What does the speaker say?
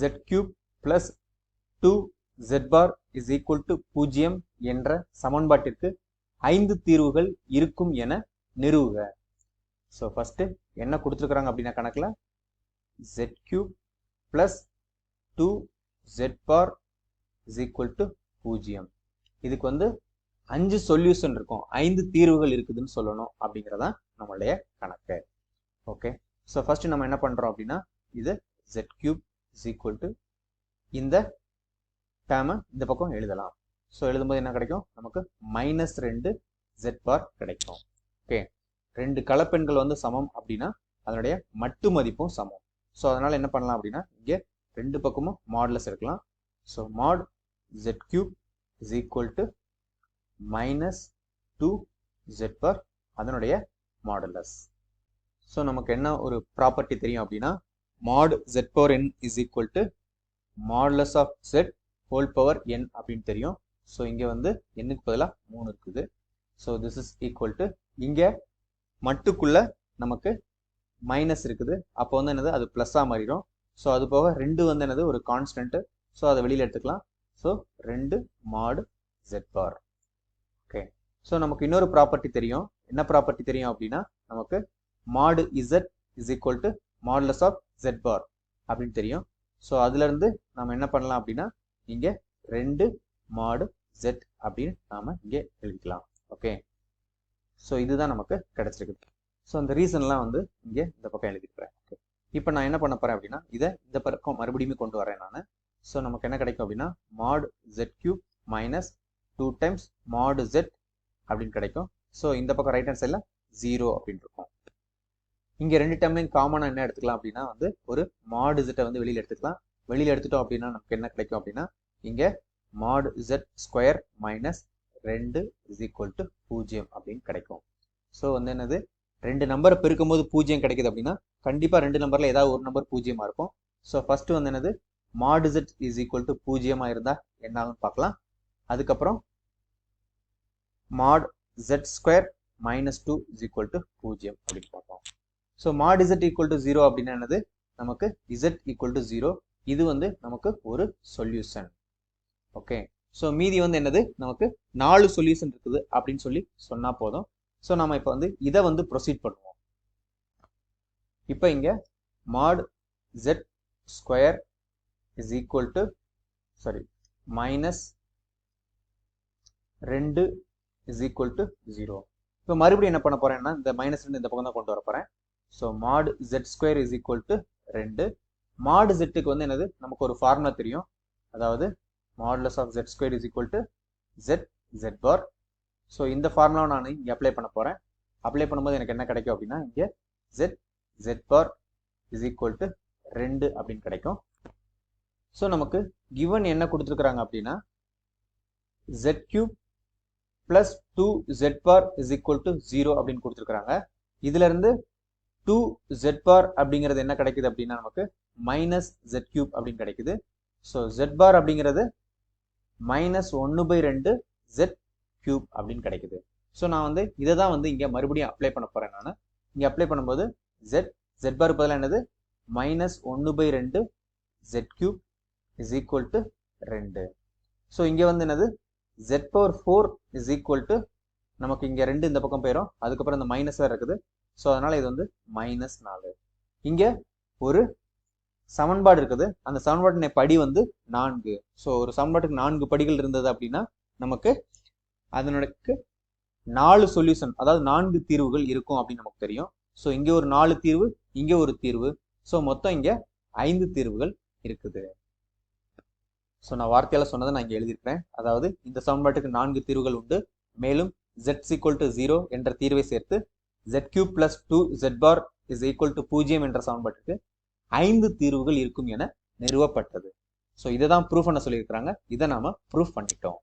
Z cube plus two Z bar is equal to பூஜ்ஜியம் என்ற சமன்பாட்டிற்கு ஐந்து தீர்வுகள் இருக்கும் என நிறுவுக. ஸோ ஃபஸ்ட்டு என்ன கொடுத்துருக்குறாங்க அப்படின்னா கணக்கில்? Z cube plus two Z bar is equal to பூஜ்ஜியம் இதுக்கு வந்து அஞ்சு சொல்யூஷன் இருக்கும். ஐந்து தீர்வுகள் இருக்குதுன்னு சொல்லணும் அப்படிங்கிறதான் நம்மளுடைய கணக்கு. ஓகே ஸோ ஃபஸ்ட்டு நம்ம என்ன பண்ணுறோம் அப்படின்னா இது Z cube is equal to இந்த டேமை இந்த பக்கம் எழுதலாம். ஸோ எழுதும்போது என்ன கிடைக்கும்? நமக்கு மைனஸ் ரெண்டு ஜெட் பார் கிடைக்கும். ஓகே ரெண்டு கலப்பெண்கள் வந்து சமம் அப்படின்னா அதனுடைய மட்டு மதிப்பும் சமம். ஸோ அதனால் என்ன பண்ணலாம் அப்படின்னா இங்கே ரெண்டு பக்கமும் மாடலஸ் இருக்கலாம். So mod Z cube is equal to minus two Z bar அதனுடைய மாடலஸ் ஸோ நமக்கு என்ன ஒரு ப்ராப்பர்ட்டி தெரியும் அப்படின்னா mod Z power n is equal to modulus of Z whole power n அப்படின்னு தெரியும். ஸோ இங்கே வந்து எண்ணுக்கு பதிலாக மூணு இருக்குது. So this is equal to இங்கே மட்டுக்குள்ளே நமக்கு மைனஸ் இருக்குது. அப்போ வந்து என்னது? அது ப்ளஸ்ஸாக மாறிடும். ஸோ அது போக ரெண்டு வந்து என்னது? ஒரு கான்ஸ்டன்ட்டு ஸோ அதை வெளியில் எடுத்துக்கலாம். ஸோ ரெண்டு மாடு ஜெட் பார் ஓகே ஸோ நமக்கு இன்னொரு ப்ராப்பர்ட்டி தெரியும். என்ன ப்ராப்பர்ட்டி தெரியும் அப்படின்னா நமக்கு mod Z is equal to modulus of Z bar அப்படின்னு தெரியும். ஸோ அதுலேருந்து நம்ம என்ன பண்ணலாம் அப்படின்னா இங்கே ரெண்டு மாடு ஜெட் அப்படின்னு நாம் இங்கே எழுதிக்கலாம். ஓகே ஸோ இதுதான் நமக்கு கிடைச்சிருக்குது ஸோ அந்த ரீசன்லாம் வந்து இங்கே இந்த பக்கம் எழுதிருக்கிறேன். ஓகே இப்போ நான் என்ன பண்ண போகிறேன் அப்படின்னா இதை இந்த பக்கம் மறுபடியும் கொண்டு வரேன் நான். ஸோ நமக்கு என்ன கிடைக்கும் அப்படின்னா mod Z cube minus two times mod Z அப்படின்னு கிடைக்கும். ஸோ இந்த பக்கம் ரைட் ஹேண்ட் சைடில் ஜீரோ அப்படின்னு இருக்கும். இங்கே ரெண்டு டைம்லையும் காமனாக என்ன எடுத்துக்கலாம் அப்படின்னா வந்து ஒரு மாடு ஜெட்டை வந்து வெளியில் எடுத்துக்கலாம். வெளியில் எடுத்துட்டோம் அப்படின்னா நமக்கு என்ன கிடைக்கும் அப்படின்னா இங்கே மாடு ஜெட் ஸ்கொயர் மைனஸ் ரெண்டு இஸ் ஈக்குவல் டு பூஜ்ஜியம் அப்படின்னு கிடைக்கும். ஸோ வந்து என்னது? ரெண்டு நம்பரை பெருக்கும் போது பூஜ்ஜியம் கிடைக்குது அப்படின்னா கண்டிப்பாக ரெண்டு நம்பரில் ஏதாவது ஒரு நம்பர் பூஜ்ஜியமாக இருக்கும். ஸோ ஃபஸ்ட்டு வந்து என்னது? மாடு ஜெட் இஸ் ஈக்குவல் டு பூஜ்ஜியமாக இருந்தால் என்னாலும் பார்க்கலாம். அதுக்கப்புறம் mod Z square minus two is equal to பூஜ்ஜியம் அப்படின்னு பார்ப்போம் so mod z equal to zero அப்படின்னா என்னது? நமக்கு இசட் ஈக்குவல் டு ஜீரோ இது வந்து நமக்கு ஒரு சொல்யூஷன் ஓகே ஸோ மீதி வந்து என்னது? நமக்கு நாலு சொல்யூஷன் இருக்குது அப்படின்னு சொல்லி சொன்னால் போதும். ஸோ நம்ம இப்போ வந்து இதை வந்து ப்ரொசீட் பண்ணுவோம். இப்போ இங்கே mod z square is equal to sorry minus ரெண்டு இஸ் ஈக்குவல் டு ஜீரோ இப்போ மறுபடியும் என்ன பண்ண போறேன்னா இந்த மைனஸ் ரெண்டு இந்த பக்கம் தான் கொண்டு வர போறேன். So mod z square is equal to ரெண்டு. மாடு ஜெட்டுக்கு வந்து என்னது? நமக்கு ஒரு ஃபார்முலா தெரியும். அதாவது modulus of z square is equal to z z bar so இந்த ஃபார்முலாவை நான் இங்கே அப்ளை பண்ண போகிறேன் அப்ளை பண்ணும்போது எனக்கு என்ன கிடைக்கும் அப்படின்னா இங்கே z z bar is equal to ரெண்டு அப்படின்னு கிடைக்கும். ஸோ நமக்கு கிவன் என்ன கொடுத்துருக்குறாங்க அப்படின்னா z cube plus two z bar is equal to zero அப்படின்னு கொடுத்துருக்குறாங்க. இதுலேருந்து டூ ஜெட் பார் அப்படிங்கிறது என்ன கிடைக்குது அப்படின்னா நமக்கு மைனஸ் ஜெட் கியூப் அப்படின்னு கிடைக்குது. ஸோ ஜெட் பார் அப்படிங்கிறது மைனஸ் ஒன்று பை ரெண்டு ஜெட் கியூப் அப்படின்னு கிடைக்குது. ஸோ நான் வந்து இதை தான் வந்து இங்கே மறுபடியும் அப்ளை பண்ண போகிறேன் நான். இங்கே அப்ளை பண்ணும்போது ஜெட் ஜெட் பார் பதிலாக என்னது? மைனஸ் ஒன்று பை ரெண்டு z cube is equal to ரெண்டு. ஸோ இங்கே வந்து என்னது? Z power four is equal to நமக்கு இங்கே ரெண்டு இந்த பக்கம் போயிடும் அதுக்கப்புறம் இந்த மைனஸ் வேறு இருக்குது. ஸோ அதனால் இது வந்து மைனஸ் நாலு. இங்கே ஒரு சமன்பாடு இருக்குது. அந்த சமன்பாட்டின படி வந்து நான்கு. ஸோ ஒரு சமன்பாட்டுக்கு நான்கு படிகள் இருந்தது அப்படின்னா நமக்கு அதனுக்கு நாலு சொல்யூஷன் அதாவது நான்கு தீர்வுகள் இருக்கும் அப்படின்னு நமக்கு தெரியும். ஸோ இங்கே ஒரு நாலு தீர்வு இங்கே ஒரு தீர்வு. ஸோ மொத்தம் இங்கே ஐந்து தீர்வுகள் இருக்குது. ஸோ நான் வார்த்தையால் சொன்னதை நான் இங்கே எழுதியிருக்கிறேன். அதாவது இந்த சமன்பாட்டுக்கு நான்கு தீர்வுகள் உண்டு. மேலும் ஜெட் ஈக்குவல் டு ஜீரோ என்ற தீர்வை சேர்த்து z cube plus two z bar is equal to பூஜ்ஜியம் என்ற சமன்பாட்டுக்கு ஐந்து தீர்வுகள் இருக்கும் என நிறுவப்பட்டது. ஸோ இதை தான் ப்ரூஃப் பண்ண சொல்லியிருக்கிறாங்க. இதை நாம ப்ரூஃப் பண்ணிட்டோம்.